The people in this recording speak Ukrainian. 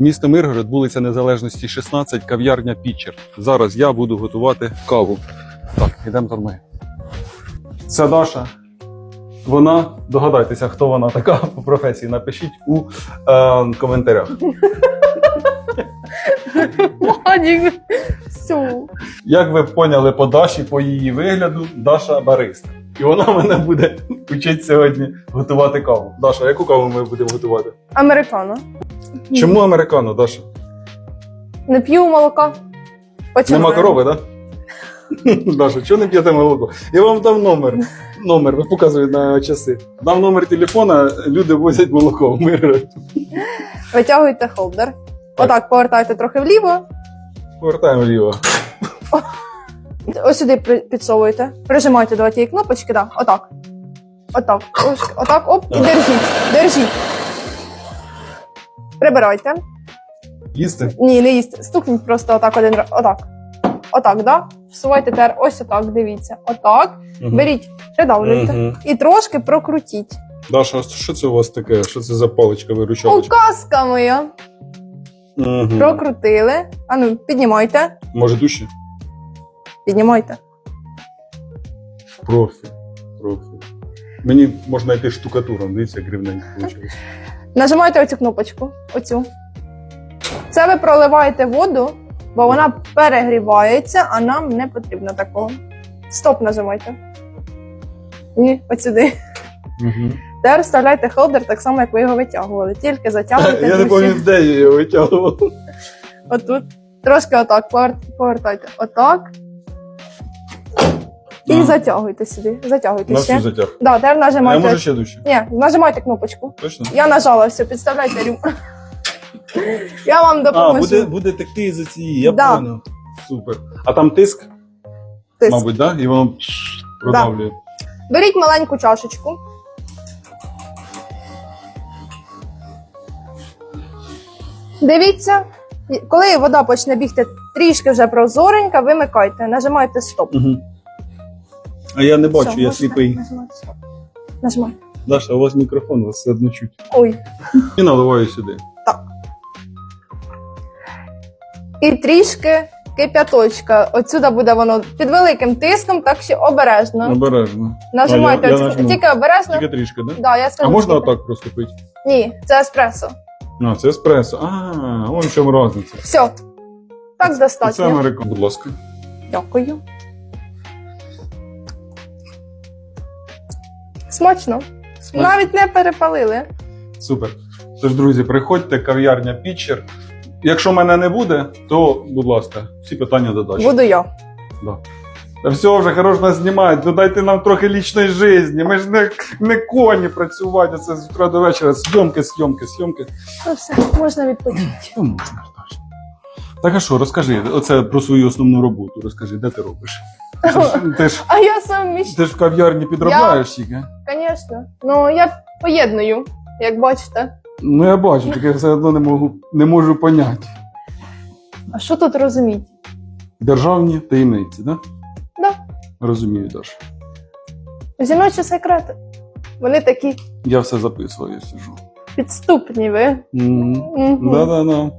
Місто Миргород, вулиця Незалежності 16, кав'ярня Пітчер. Зараз я буду готувати каву. Так, за мною. Це Даша. Вона, догадайтеся, хто вона така по професії. Напишіть у е, коментарях. Як ви поняли по Даші, по її вигляду, Даша бариста. І вона мене буде вчити сьогодні готувати каву. Даша, яку каву ми будемо готувати? Американо. Чому американо, Даша? Не п'ю молока. Починаю. Нема корови, так? Да? Даша, чого не п'єте молоко? Я вам дав номер. Номер, ви показують на часи. Дав номер телефона, люди возять молоко Витягуйте холдер. Отак, повертайте трохи вліво. Повертаємо вліво. Ось сюди підсовуєте. Прижимайте до тієї кнопочки, да. Отак. Отак. Ось, отак, оп, і держіть. Держіть. Прибирайте. Їсти? Ні, не їсти. Стукніть просто отак один раз. Отак. Отак, да? Всувайте тепер ось отак, дивіться. Отак. Мгм. Беріть, придавлюйте. Мгм. І трошки прокрутіть. Даша, а що це у вас таке? Що це за паличка виручалочка? Указка моя. Угу. Прокрутили. Ану, піднімайте. Може дужче? Піднімайте. Профі. Профі. Мені можна йти штукатуром, дивіться, як рівненько вийшло. Нажимайте оцю кнопочку. Оцю. Це ви проливаєте воду, бо вона перегрівається, а нам не потрібно такого. Стоп нажимайте. Ні, оцюди. Угу. Тепер вставляйте холдер так само, як ви його витягували. Тільки затягуйте. Я не пам'ятаю, де я його витягував. Отут. Трошки отак повертайте. Отак. І Ага. затягуйте сюди. Затягуйте На ще. всю затяг. Да, тепер А я нажимайте. можу ще дужче? Ні, нажимайте кнопочку. Точно? Я нажала, все, підставляйте рюмку. Я вам А, допоможу. буде, буде текти за цієї, я Да. понял. Супер. А там тиск, Тиск. мабуть, да? І воно продавлює. Беріть маленьку чашечку. Дивіться, і- коли вода почне бігти трішки вже прозоренька, вимикайте, нажимайте стоп. Угу. А я не бачу, Все, я сліпий. нажимати. Нажимай. Даша, у вас мікрофон, вас все одно чуть. Ой. І наливаю сюди. І трішки кип'яточка. Отсюда буде воно під великим тиском, так що обережно. Обережно. Нажимайте, А, я- я нажму. тільки обережно. Тільки трішки, да? Да, я скажу, А можна скільки. отак просто пити? Ні, це еспресо. А, це еспресо. А, вон в чому різниця. Все. Так Це достатньо. американо. Будь ласка. Дякую. Смачно. Смачно. Навіть не перепалили. Супер. Тож, друзі, приходьте, кав'ярня Пітчер. Якщо мене не буде, то, будь ласка, всі питання додачі. Буду я. Да. Та все, вже хорош нас знімають, додайте нам трохи лічної житті. Ми ж не, не коні працювати, це з утра до вечора. Зйомки, зйомки, зйомки. Ну все, можна відпочити. Ну, можна. Так а що, розкажи, оце про свою основну роботу. Розкажи, де ти робиш? Ти ж, А я сам між... ти ж в кав'ярні підробляєш тільки. Звісно. Ну, я поєдную, як бачите. Ну я бачу, тільки я все одно не можу, не можу поняти. А що тут розуміти? Державні таємниці, да? Да. Розумію, Даша. Жіночі секрети. Вони такі Я все записував, я сижу. підступні ви. Мгм. Мгм. Да-да-да.